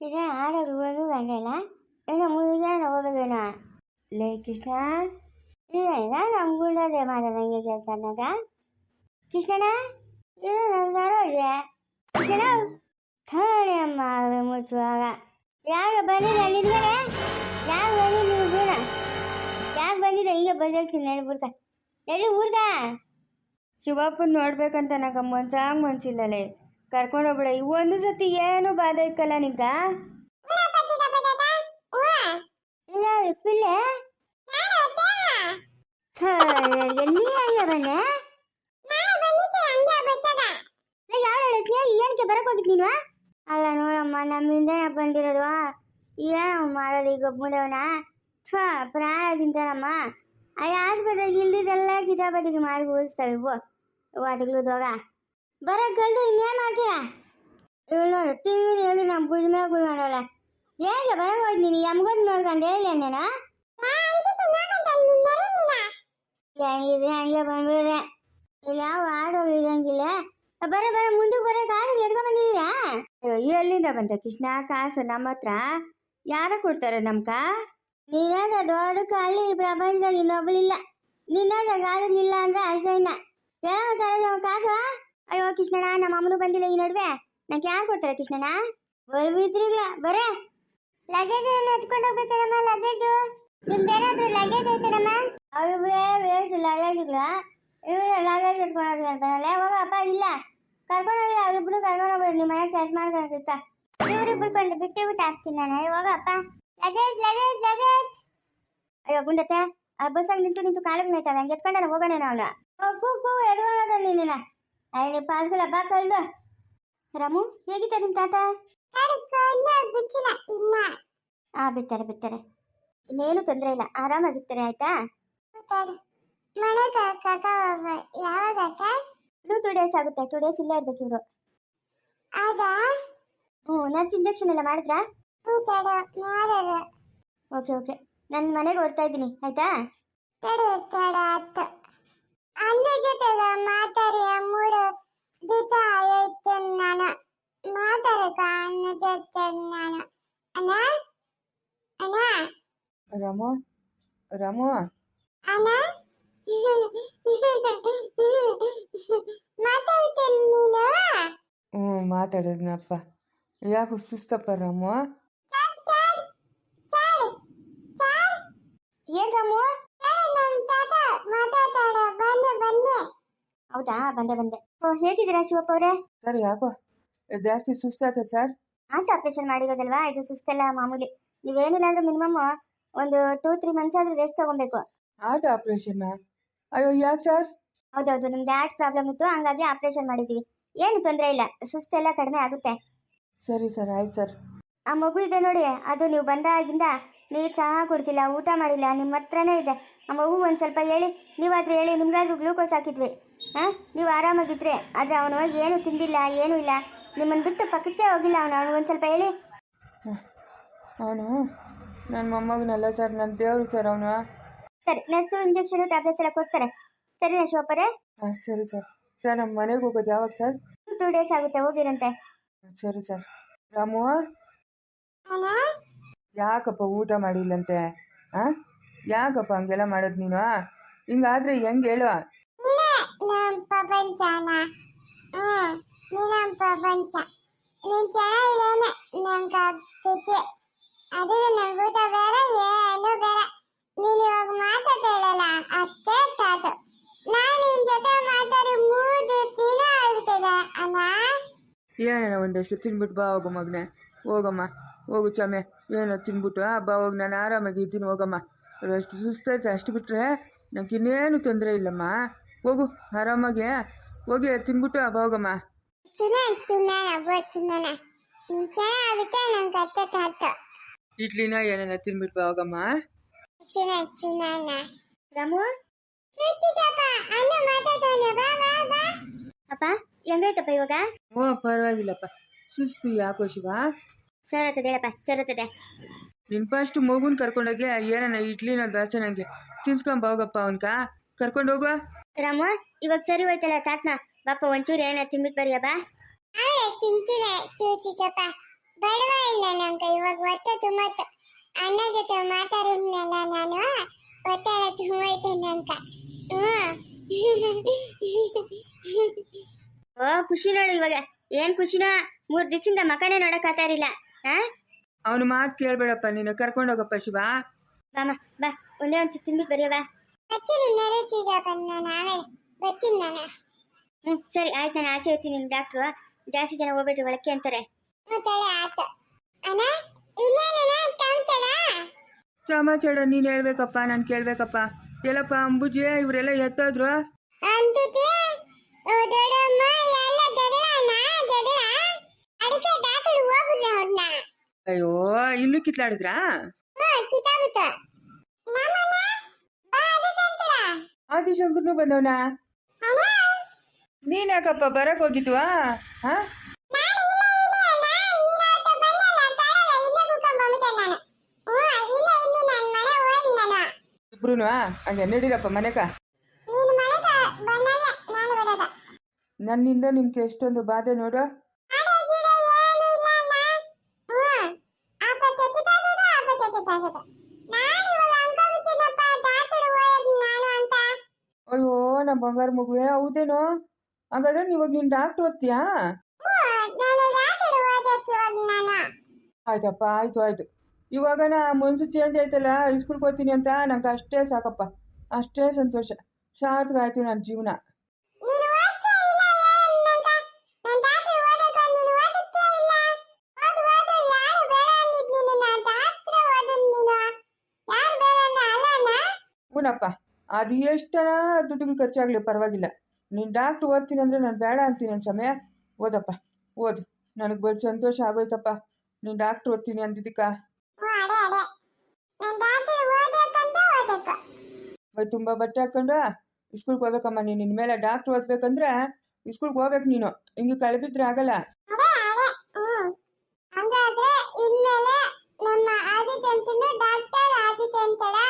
ಇದೇ ಆಡೋದು ಒಂದು ಗಂಟೆಲ್ಲ ಏನೋ ಮುಗಿದ ಹೋಗೋದೇನೋ ಲೇ ಕೃಷ್ಣ. ಇಲ್ಲ ನಮ್ಮ ಗುಂಡದೆ ಮಾತಾಡಂಗೆ ಕೆಲಸ ಅಂದಾಗ ಕೃಷ್ಣಣ್ಣ, ಇದು ನಮ್ಮ ಸರೋಜೆ. ಕೃಷ್ಣ ಥಾಳೆ ಅಮ್ಮ ಮುಚ್ಚುವಾಗ. ಯಾಗ ಬಂದಿಲ್ಲ ನಿನ್ಗಡೆ ಯಾರು ಬಂದಿಲ್ಲ ನೀವು ದೂರ ಯಾಕೆ ಬಂದಿಲ್ಲ ಹಿಂಗೆ ಬಜಾಗ್ತೀನಿ ಹೇಳಿ ಊರ್ಗ ಎಲ್ಲಿ ಊರ್ಗ ಶಿವಪ್ಪನ ನೋಡ್ಬೇಕಂತ ನಂಗೆ ಮನ್ಸಾಗ ಮನ್ಸಿಲ್ಲಲೇ ಕರ್ಕೊಂಡೋಗ್ಬಿಡ ಈ ಒಂದು ಸತಿ ಏನು ಬಾಧೆ ಇಕ್ಕಲ್ಲ ನಿಗ? ಏನಕ್ಕೆ ಬರಕ್ ಹೋಗಿದ್ ಅಲ್ಲ, ನೋಡಮ್ಮ, ನಮ್ಮಿಂದ ಬಂದಿರೋದು. ಏನು ಮಾಡೋದು ಈಗ ಮುಂದವನ ಥ್ವ ಪ್ರಾಣ ತಿಂತಾನಮ್ಮ ಅಲ್ಲಿ ಆಸ್ಪತ್ರೆಗೆ ಇಲ್ದಿದ್ದೆಲ್ಲ ಕಿತಾಪತಿ ಮಾಡಿ ಓದಿಸ್ತಾವೆ ಇವು ವಾಟಿಗಳು ಹೋಗ ಇನ್ನೇನು ಮಾಡ್ತೀಯ ಇವಳು ನೋಡು ಟಿಂಗಿನ ಹೇಳಿ ನಮ್ಮ ಭುಜ ಮೇಲೆ ಕುತ್ಕೊಂಡಲ್ಲ ಹೇಗೆ ಬರಗ ಹೋಯ್ತೀನಿ ಎಮ್ಗೊಂದು ನೋಡ್ಕೊಂಡು ಹೇಳಿ ನಾನು? ಹೆಂಗಿದೆ ಹಂಗೆ ಬಂದ್ಬಿಡ್ರೆ ಇಲ್ಲ ಯಾವ ಆಡೋ ಇರಂಗಿಲ್ಲ ಬರ ಬರ ಮುಂದಕ್ಕೆ ಬರೋ ಕಾರು ಎದ್ಕೊಂಡ್ ಬಂದಿದ್ದೀರಾ? ಎಲ್ಲಿಂದ ಬಂತ ಕೃಷ್ಣ ಕಾಸು ನಮ್ಮ ಹತ್ರ? ಯಾರ ಕೊಡ್ತಾರೆ ನಮ್ಕ ನೀನಾದ ದೊಡ್ಡ ಕಾಲಿ ಈ ಪ್ರಪಂಚದಾಗ ಇನ್ನೊಬ್ಳಿಲ್ಲ ನಿನ್ನಾದ ಕಾಲಿಲ್ಲ ಅಂದ್ರೆ ಅಷ್ಟೇನ ಏನೋ ಕಾಸು? ಅಯ್ಯೋ ಕೃಷ್ಣಣ್ಣ ನಮ್ಮ ಅಮ್ಮನು ಬಂದಿಲ್ಲ ಈ ನಡುವೆ. ನಂಗೆ ಯಾರು ಕೊಡ್ತಾರೆ ಕೃಷ್ಣಣ್ಣ? ಬರ್ಬಿದ್ರಿಲ್ಲ ಬರೇ. ಲಗೇಜ್ ಏನು ಎತ್ಕೊಂಡು ಹೋಗ್ಬೇಕೇನಮ್ಮ ಲಗೇಜು? ನಿಮ್ದೇನಾದ್ರೂ ಲಗೇಜ್ ಐತೇನಮ್ಮ ಅವ್ರಿಬ್ರೇ ವೇಸ್ಟ್ ಲಗೇಜ್ಗಳ. ಇವ್ರು ಲಗೇಜ್ ಇಟ್ಕೊಂಡು ಹೋಗ್ತಾರಲ್ಲ ಹೋಗ ಅಪ್ಪ ಇಲ್ಲ. ಕರ್ಕೊಂಡು ಹೋಗಿಲ್ಲ ಅವ್ರಿಬ್ರು ಕರ್ಕೊಂಡು ಹೋಗ್ರಿ ನಿಮ್ಮ ಮನೆ ಕೆಲಸ ಮಾಡ್ಕೊಂಡಿರ್ತ ಇವ್ರಿಬ್ರು ಕೊಂಡು ಬಿಟ್ಟು ಬಿಟ್ಟು ಹಾಕ್ತೀನಿ ನಾನು. ಹೋಗ ಅಪ್ಪ. Luggage luggage luggage. ಅಯ್ಯೋ ಗುಂಡತ್ತೆ. ಆ ಬಸ್ಸಲ್ಲಿ ನಿಂತು ನಿಂತು ಕಾಲಿಗೆ ಮೇಯ್ತಾವೆ ಹಂಗೆ ಎತ್ಕೊಂಡ ಹೋಗೋಣ ಅವಳ. ಕೂ ಕೂ ಎಡ್ಕೊಳ್ಳೋದ ನೀನಿನ ಅಯ್ಯ ಪಾಸ್ಗಳ ಬಾ ಕಲ್ದು ರಾಮು ಹೇಗಿತ್ತ ನಿಮ್ಮ ತಾತ? ಆ ಬಿಡ್ತಾರೆ ಬಿಡ್ತಾರೆ. ಇನ್ನೇನು ತೊಂದರೆ ಇಲ್ಲ. ಆರಾಮಾಗಿರ್ತಾರೆ ಆಯ್ತಾ? ಇನ್ನೂ ಟೂ ಡೇಸ್ ಆಗುತ್ತೆ. ಟೂ ಡೇಸ್ ಇಲ್ಲೇ ಇರ್ಬೇಕು ಇವರು. ಹ್ಞೂ ನರ್ಸ್ ಇಂಜೆಕ್ಷನ್ ಎಲ್ಲ ಮಾಡಿದ್ರಾ? Okay okay. ನನ್ನ ಮನೆಗೆ ಹೊಡ್ತಾ ಇದ್ದೀನಿ ಆಯ್ತಾ? ಅನ್ನ ಜೊತೆಗ ಮಾತಾಡಿ ಮೂರು ದಿಟ ಆಯ್ತು ನಾನು ಮಾತಾಡಕ ಅನ್ನ ಜೊತೆ ನಾನು ಅಣ್ಣ ಅಣ್ಣ ರಾಮು ರಾಮು ಅಣ್ಣ ಮಾತಾಡ್ತೀನಿ ನೀನು? ಹ್ಞೂ ಮಾತಾಡಿದ್ನಪ್ಪ. ಯಾಕೆ ಸುಸ್ತಪ್ಪ ರಾಮು? ಏನ್ ರಾಮು? ಹೌದಾ? ಬಂದೆ ಬಂದೆ. ಓ ಹೇಗಿದ್ದೀರಾ ಶಿವಪ್ಪ ಅವರೇ? ಸರ್ ಯಾಕೋ? ಜಾಸ್ತಿ ಸುಸ್ತಾಯ್ತ ಸರ್? ಆಟ ಆಪರೇಷನ್ ಮಾಡಿರೋದಲ್ವಾ? ಇದು ಸುಸ್ತೆಲ್ಲ ಮಾಮೂಲಿ. ನೀವೇನಿಲ್ಲ ಅಂದ್ರೆ ಮಿನಿಮಮ್ ಒಂದು ಟೂ ತ್ರೀ ಮಂತ್ಸ್ ಆದ್ರೆ ರೆಸ್ಟ್ ತಗೊಬೇಕು. ಆಟ ಆಪರೇಷನ್ ಅಯ್ಯೋ ಯಾಕೆ ಸರ್ ಹೌದೌದು ನಮ್ದು ಹ್ಯಾಟ್ ಪ್ರಾಬ್ಲಮ್ ಇತ್ತು ಹಂಗಾಗಿ ಆಪರೇಷನ್ ಮಾಡಿದ್ವಿ. ಏನು ತೊಂದರೆ ಇಲ್ಲ ಸುಸ್ತೆಲ್ಲ ಕಡಿಮೆ ಆಗುತ್ತೆ. ಸರಿ ಸರ್ ಆಯ್ತು ಸರ್ ಆ ಮಗು ಇದೆ ನೋಡಿ ಅದು ನೀವು ಬಂದಾಗಿಂದ ನೀರು ಸಹ ಕೊಡ್ತಿಲ್ಲ ಊಟ ಮಾಡಿಲ್ಲ ನಿಮ್ಮ ಹತ್ರನೇ ಇದೆ. ಆ ಮಗು ಒಂದು ಸ್ವಲ್ಪ ಹೇಳಿ ನೀವಾದ್ರೂ ಹೇಳಿ ನಿಮ್ಗಾದ್ರೂ ಗ್ಲೂಕೋಸ್ ಹಾಕಿದ್ವಿ. ಹಾಂ ನೀವು ಆರಾಮಾಗಿದ್ರೆ ಆದರೆ ಅವನು ಏನು ತಿಂದಿಲ್ಲ ಏನೂ ಇಲ್ಲ. ನಿಮ್ಮನ್ನು ಬಿಟ್ಟು ಪಕ್ಕಕ್ಕೆ ಹೋಗಿಲ್ಲ ಅವನು ಅವನು ಒಂದು ಸ್ವಲ್ಪ ಹೇಳಿ. ಅವನು ನನ್ನ ಮೊಮ್ಮಗನಲ್ಲ ಸರ್ ನನ್ನ ದೇವರು ಸರ್ ಅವನು. ಸರಿ ನರ್ಸು ಇಂಜೆಕ್ಷನ್ ಟ್ಯಾಬ್ಲೆಟ್ಸ್ ಎಲ್ಲ ಕೊಡ್ತಾರೆ. ಸರಿ ಶಿವಪ್ಪರೇ ಹಾಂ ಸರಿ ಸರ್. ಸರ್ ನಮ್ಮ ಮನೆಗೆ ಹೋಗೋದು ಯಾವಾಗ ಸರ್? ಟೂ ಡೇಸ್ ಆಗುತ್ತೆ ಹೋಗಿರಂತೆ. ಸರಿ ಸರ್. ರಾಮು? ಯಾಕಪ್ಪ ಊಟ ಮಾಡಿಲ್ಲಂತೆ? ಹಾಂ? ಯಾಕಪ್ಪ ಹಂಗೆಲ್ಲ ಮಾಡೋದು ನೀನು? ಹಿಂಗಾದ್ರೆ ಹೆಂಗ್ ಹೇಳು? ನಮ್ಮ ಪ್ರಪಂಚನ. ಹ್ಞೂ ನೀ ನಮ್ಮ ಪ್ರಪಂಚ. ನೀನು ಚೆನ್ನಾಗಿದ್ದೇನೆ ನಂಗೆ ಆಗ್ತೈತೆ ಅದು ನಂಗೆ ಬೇಡ ಏನು ಬೇರೆ. ನೀನು ಇವಾಗ ಮಾತಾಡಲ್ಲ ಅತ್ತೆ ತಾತು. ನಾನು ನಿನ್ ಜೊತೆ ಮಾತಾಡಿ ಮೂರು ದಿನ ಆಗ್ತದೆ ಅಮ್ಮ ಏನೇನೋ ಒಂದಷ್ಟು ತಿನ್ಬಿಟ್ಟು ಬಾ ಹೋಗು ಮಗ್ನೆ. ಹೋಗಮ್ಮ ಹೋಗು ಚಾಮೆ. ಏನೋ ತಿನ್ಬಿಟ್ಟು ಬಾ ಹೋಗಿ ನಾನು ಆರಾಮಾಗಿ ಇದ್ದೀನಿ ಹೋಗಮ್ಮ. ಅಷ್ಟು ಸುಸ್ತೈತೆ ಅಷ್ಟು ಬಿಟ್ಟರೆ ನಂಗೆ ಇನ್ನೇನು ತೊಂದರೆ ಇಲ್ಲಮ್ಮ. ಹೋಗು ಆರಾಮಾಗಿ. ಹೋಗಿ ತಿನ್ಬಿಟ್ಟು ಬಾ ಹೋಗಮ್ಮ. ಚಿನ್ನ ಚಿನ್ನ ಅಬ್ಬ ಚಿನ್ನನ ನೀನು ಚೆನ್ನಾಗುತ್ತೆ ನಂಗೆ ಅತ್ತೆ ತಾತು. ಇಡ್ಲಿನ ಏನಾನ ತಿನ್ಬಿಟ್ಟು ಬಾ ಹೋಗಮ್ಮ ಚಿನ್ನ ಚಿನ್ನ ರಾಮು ಅಣ್ಣ ಬಾ ಬಾ ಬಾ. ಅಪ್ಪ ಹೆಂಗೈತಪ್ಪ ಇವಾಗ? ಓ ಪರವಾಗಿಲ್ಲಪ್ಪ. ಸುಸ್ತು ಯಾಕೋ ಶಿವ? ಸರ್ ಹತ್ತದೆ ಹೇಳಪ್ಪ ಸರ್ ನಿನ್ ಫಸ್ಟ್ ಮಗುನ್ ಕರ್ಕೊಂಡೋಗಿ ಏನೇನ ಇಡ್ಲಿನ ದೋಸೆ ನನಗೆ ತಿನ್ಸ್ಕೊಂಬ ಹೋಗಪ್ಪ ಅವನ್ಕ. ಕರ್ಕೊಂಡು ಹೋಗು. ರಾಮು ಇವಾಗ ಸರಿ ಹೋಯ್ತಲ್ಲ ತಾತ್ನ ಬಾಪ ಒಂಚೂರು ಏನ ತಿನ್ಬಿಟ್ಟು ಬರಿಯಪ್ಪ ಅವಳೆ ತಿಂತೀನಿ ಚೂಚಿಚಪ್ಪ ಬಡವ ಇಲ್ಲ ನಮ್ಗೆ ಇವಾಗ ಒತ್ತೆ ತುಂಬತ್ತು ಅಣ್ಣ ಜೊತೆ ಮಾತಾಡಿದ್ನಲ್ಲ ನಾನು ಒತ್ತಡ ತುಂಬೈತೆ ನಂಗೆ ಓ ಖುಷಿ ನೋಡು ಇವಾಗ. ಏನ್ ಖುಷಿನೋ ಮೂರ್ ದಿವಸದಿಂದ ಮಕನೇ ನೋಡಕ್ ಆತಾರಿಲ್ಲ. ಹಾ? ಅವನು ಮಾತು ಕೇಳ್ಬೇಡಪ್ಪ ನೀನು ಕರ್ಕೊಂಡೋಗಪ್ಪ ಶಿವ. ಬಾಮ ಬಾ ಒಂದೇ ಒಂದ್ ತಿನ್ಬಿಟ್ಟು ಬರೀಯ ಬಾ. ಬಚ್ಚಿನ ನರೀತಿದ್ದ ಬಂದ ನಾಳೆ ಬಚ್ಚಿನ ನಾನು. ಹ್ಮ್ ಸರಿ ಆಯ್ತು ನಾನು ಆಚೆ ಹೋಗ್ತೀನಿ ಡಾಕ್ಟ್ರು ಜಾಸ್ತಿ ಜನ ಹೋಗ್ಬೇಡ್ರಿ ಒಳಕ್ಕೆ ಅಂತಾರೆ. ಆತ. ಅಣ್ಣ ಇನ್ನೇನಣ್ಣ ಸಮಾಚಾರ ನೀನು ಹೇಳ್ಬೇಕಪ್ಪ ನಾನು ಕೇಳಬೇಕಪ್ಪ. ಎಲ್ಲಪ್ಪ ಅಂಬುಜಿ ಇವರೆಲ್ಲ ಎತ್ತೋದ್ರು? ಅಂತಿದ್ದೆ ದೊಡ್ಡಮ್ಮ ಎಲ್ಲ ದೊಡ್ಡಣ್ಣ ದೊಡ್ಡ ಅದಕ್ಕೆ ಡಾಕ್ಟರ್ ಹೋಗುದು ಅವ್ರನ್ನ. ಅಯ್ಯೋ ಇಲ್ಲೂ ಕಿತ್ಲಾಡಿದ್ರಾ ಹ್ಞೂ ಬಾ ಅದಕ್ಕೆ ಅಂತೀರ ಆದಿಶಂಕರ್ನು ಬಂದವನಾ? ಅಣ್ಣ. ನೀನ್ ಯಾಕಪ್ಪ ಬರಕ್ ಹೋಗಿದ್ವಾ? ಹಾ ನಾನು ಇಲ್ಲ ಇಲ್ಲ ಅಣ್ಣ ನೀನು ಅವತ್ತು ಬಂದಲ್ಲ ತಾರಲ್ಲ ಇಲ್ಲೇ ಕುತ್ಕೊಂಡು ಬಂದ್ಬಿಟ್ಟೆ ನಾನು ಹ್ಞೂ ಇಲ್ಲ ಇಲ್ಲಿ ನನ್ನ ಮನೆ ಹೋಗಿ ನಾನು ಇಬ್ರು ಹಂಗೆ ನಡೀರಪ್ಪ ಮನೆಕ ನನ್ನಿಂದ ನಿಮ್ಗೆ ಎಷ್ಟೊಂದು ಬಾಧೆ ನೋಡು. ಅಯ್ಯೋ ನಮ್ಮ ಬಂಗಾರ ಮಗುವೆ ಹೌದೇನೋ? ಹಾಗಾದ್ರೆ ಇವಾಗ ನೀನು ಡಾಕ್ಟರ್ ಓದ್ತೀಯಾ? ಆಯ್ತಪ್ಪ ಆಯ್ತು ಆಯ್ತು. ಇವಾಗ ನಾ ಮನ್ಸು ಚೇಂಜ್ ಆಯ್ತಲ್ಲ ಇಸ್ಕೂಲ್ಗೆ ಹೋಗ್ತೀನಿ ಅಂತ ನಂಗೆ ಅಷ್ಟೇ ಸಾಕಪ್ಪ. ಅಷ್ಟೇ ಸಂತೋಷ. ಸಾರ್ಥಕ ಆಯ್ತು ನನ್ನ ಜೀವನ. ಹೂನಪ್ಪ ಅದು ಎಷ್ಟನ ದುಡ್ಡಿಗೆ ಖರ್ಚಾಗಲಿ ಪರವಾಗಿಲ್ಲ. ನೀನು ಡಾಕ್ಟ್ರ್ ಓದ್ತೀನಿ ಅಂದರೆ ನಾನು ಬೇಡ ಅಂತೀನಿ ಒಂದು ಸಮಯ. ಓದಪ್ಪ ಓದು. ನನಗೆ ಬಳಿ ಸಂತೋಷ ಆಗೋಯ್ತಪ್ಪ. ನೀನು ಡಾಕ್ಟ್ರ್ ಓದ್ತೀನಿ ಅಂದಿದ್ದಕ್ಕ ಹ್ಞೂ ಅಡೆ ಅಡೆ ನಾನು ಡಾಕ್ಟರ್ ಓದಕ್ಕಂತ ಓದಕ್ಕೆ ಮೈ ತುಂಬ ಬಟ್ಟೆ ಹಾಕ್ಕೊಂಡು ಸ್ಕೂಲ್ಗೆ ಹೋಗ್ಬೇಕಮ್ಮ ನೀನು ಇನ್ಮೇಲೆ ಡಾಕ್ಟ್ರ್ ಓದ್ಬೇಕಂದ್ರೆ ಸ್ಕೂಲ್ಗೆ ಹೋಗ್ಬೇಕು ನೀನು. ಹಿಂಗೆ ಕಳಬಿದ್ರೆ ಆಗಲ್ಲ. ಹಂಗಾದ್ರೆ ಇನ್ಮೇಲೆ ನಮ್ಮ ಆದಿತ್ಯಂತನು ಡಾಕ್ಟರ್ ಆದಿತ್ಯಂತಡ ಹೌದಾ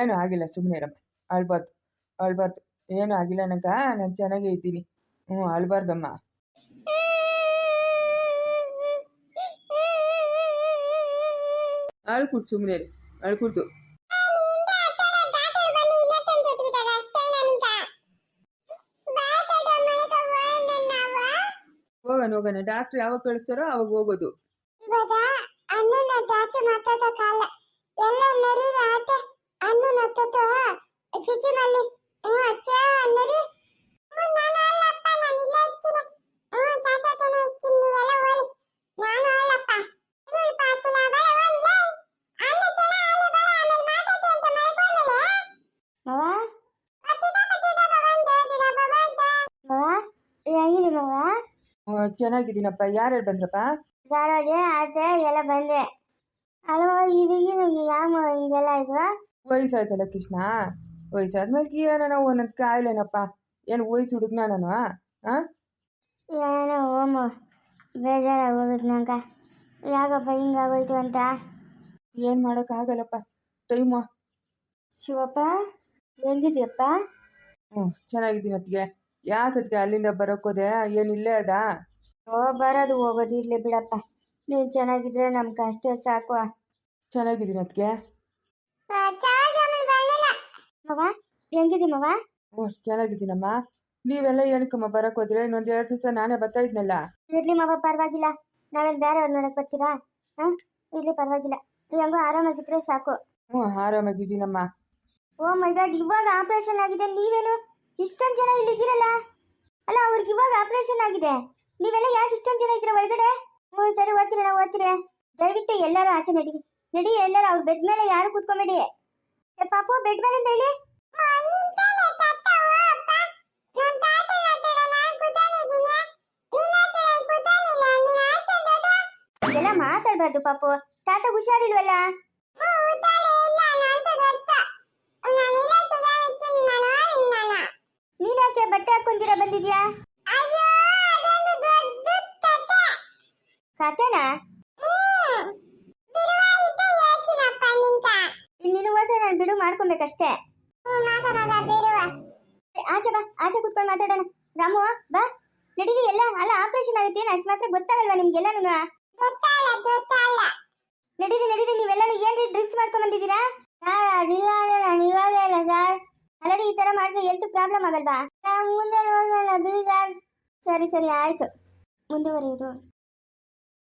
ಏನೂ ಆಗಿಲ್ಲ ಸುಮ್ಮನೆ ಇರಮ್ಮ ಅಳ್ಬಾರ್ದು ಅಳ್ಬಾರ್ದು. ಏನೂ ಆಗಿಲ್ಲ ನಂಗ ನಾನು ಚೆನ್ನಾಗೇ ಇದ್ದೀನಿ. ಹ್ಞೂ ಅಳ್ಬಾರ್ದಮ್ಮ. ಅಳ್ಕೂಡ್ ಸುಮ್ಮನೆ ಅಳ್ಕೂಡ್ದು ಹೋಗೋಣ ಹೋಗೋಣ. ಡಾಕ್ಟ್ರ್ ಯಾವಾಗ ಕಳಿಸ್ತಾರೋ ಅವಾಗ ಹೋಗೋದು ಇವಾಗ ಅಣ್ಣನ ಜಾತಿ ಮಾತಾಡೋ ಕಾಲ ಎಲ್ಲ ನರಿ ಆತ ಅಣ್ಣನ ಹತ್ತೋ ಚಿಚಿ ಮಲ್ಲಿ ಹ್ಞೂ ಅಚ್ಚ ನರಿ ಹ್ಞೂ ನಾನು ಅಲ್ಲಪ್ಪ ನಾನು ಇಲ್ಲ ಹಚ್ಚಿನ ಹ್ಞೂ ಚಾಚಾತನ ಹಚ್ಚಿನ ನೀವೆಲ್ಲ ಹೋಗಿ ನಾನು ಅಲ್ಲಪ್ಪ ಇದು ಪಾತುಲ ಬರ ಒಳ್ಳೆ ಅಣ್ಣ ಜನ ಅಲ್ಲಿ ಬರ ಆಮೇಲೆ ಮಾತಾಡ್ತಿ ಅಂತ ಮಲ್ಕೊಂಡಲೆ ಮವ ಪತ್ತಿದ ಪತ್ತಿದ ಬಂದ ದಿನ ಬಂದ ಮವ ಹೆಂಗಿದೆ ಮವ ಹ್ಞೂ ಚೆನ್ನಾಗಿದ್ದೀನಪ್ಪ ಯಾರ್ಯಾರು ಬಂದ್ರಪ್ಪ ಸರೋಜೆ ಆತೆ ಎಲ್ಲ ಬಂದೆ ಅಲ್ವ ಇದೀಗ ನಂಗೆ ಯಾವ ಮವ ಹಿಂಗೆಲ್ಲ ಆಯ್ತು ವಯಸ್ಸಾಯ್ತಲ್ಲ ಕೃಷ್ಣ ವಯಸ್ಸಾದ್ಮೇಲೆ ಏನೋ ಒಂದೊಂದು ಕಾಯಿಲೆನಪ್ಪ ಏನು ವಯಸ್ಸು ಹುಡುಗ್ನ ನಾನು ಹಾಂ ಏನೋ ಓಮ ಬೇಜಾರಾಗೋಗ್ಬೇಕು ನಂಗೆ. ಯಾಕಪ್ಪ ಹಿಂಗಾಗೋಯ್ತು ಅಂತ? ಏನು ಮಾಡೋಕ್ಕಾಗಲ್ಲಪ್ಪ ಟೈಮು. ಶಿವಪ್ಪ ಹೆಂಗಿದ್ಯಪ್ಪ? ಹ್ಞೂ ಚೆನ್ನಾಗಿದ್ದೀನಿ ಅತ್ತಿಗೆ. ಯಾಕತ್ತಿಗೆ ಅಲ್ಲಿಂದ ಬರೋಕ್ಕೋದೆ ಏನು ಇಲ್ಲೇ ಅದಾ? ಓ ಬರೋದು ಹೋಗೋದು ಇರ್ಲಿ ಬಿಡಪ್ಪ. ನೀನು ಚೆನ್ನಾಗಿದ್ರೆ ನಮ್ಗೆ ಅಷ್ಟೇ ಸಾಕು. ಚೆನ್ನಾಗಿದ್ದೀನಿ ಅತ್ತಿಗೆ. ಮವ? ಹೆಂಗಿದಿ ಮವ? ಹ್ಞೂ ಚೆನ್ನಾಗಿದ್ದೀನಮ್ಮ. ನೀವೆಲ್ಲ ಏನಕ್ಕಮ್ಮ ಬರೋಕ್ಕೋದ್ರೆ ಇನ್ನೊಂದ್ ಎರಡು ದಿವಸ ನಾನೇ ಬರ್ತಾ ಇದ್ನಲ್ಲ. ಇರ್ಲಿ ಮವ ಪರವಾಗಿಲ್ಲ. ನಾವೇನ್ ಬೇರೆ ಅವ್ರು ನೋಡಕ್ ಬರ್ತೀರಾ? ಹಾ? ಇರ್ಲಿ ಪರವಾಗಿಲ್ಲ. ಹೆಂಗೋ ಆರಾಮಾಗಿದ್ರೆ ಸಾಕು. ಹ್ಞೂ ಆರಾಮಾಗಿದ್ದೀನಮ್ಮ. ಓ ಮೈ ಗಾಡ್ ಇವಾಗ ಆಪರೇಷನ್ ಆಗಿದೆ. ನೀವೇನು? ಇಷ್ಟೊಂದು ಜನ ಇಲ್ಲಿದ್ದೀರಲ್ಲ ಅಲ್ಲ ಅವ್ರಿಗೆ ಇವಾಗ ಆಪರೇಷನ್ ಆಗಿದೆ. ನೀವೆಲ್ಲ ಯಾಕೆ ಇಷ್ಟೊಂದು ಜನ ಇದ್ರೆ ಒಳಗಡೆ? ಹ್ಞೂ ಸರಿ ಓದ್ತೀರ ನಾವು ಓದ್ತೀರ. ದಯವಿಟ್ಟು ಎಲ್ಲರೂ ಆಚೆ ನಡಿ. ನಡಿ ಎಲ್ಲರೂ ಅವ್ರ ಬೆಡ್ ಮೇಲೆ ಯಾರು ಕೂತ್ಕೊಂಬೇಡಿ. ಪಾಪು ಬೆಡ್ ಮೇಲೆ ಅಂತ ಹೇಳಿ ಇದೆಲ್ಲ ಮಾತಾಡ್ಬಾರ್ದು ಪಾಪು. ತಾತ ಹುಷಾರಿಲ್ವಲ್ಲ? ನೀನಾಕೆ ಬಟ್ಟೆ ಹಾಕೊಂತೀರಾ ಬಂದಿದ್ಯಾ? ಕತೆನಾ ಹೊಸ ನಾನು ಬಿಡು ಮಾಡ್ಕೊಬೇಕಷ್ಟೇ. ಆಚೆ ಬಾ ಆಚೆ ಕುತ್ಕೊಂಡು ಮಾತಾಡೋಣ. ರಾಮು ಬಾ. ನಡೀರಿ ಎಲ್ಲ ಅಲ್ಲ ಆಪರೇಷನ್ ಆಗುತ್ತೆ ಅಷ್ಟು ಮಾತ್ರ ಗೊತ್ತಾಗಲ್ವಾ ನಿಮ್ಗೆಲ್ಲನೂ ನಡೀರಿ ನಡೀರಿ, ನೀವೆಲ್ಲರೂ ಏನ್ರಿ ಡ್ರಿಂಕ್ಸ್ ಮಾಡ್ಕೊಂಡ್ ಬಂದಿದ್ದೀರಾ? ಇಲ್ಲ ಸರ್. ಆಲ್ರೆಡಿ ಈ ತರ ಮಾಡಿದ್ರೆ ಹೆಲ್ತ್ ಪ್ರಾಬ್ಲಮ್ ಆಗಲ್ವಾ? ಮುಂದೆ ನೋಡೋಣ ಬೀಗ ಸರ್. ಸರಿ ಆಯ್ತು. ಮುಂದುವರಿಯುವುದು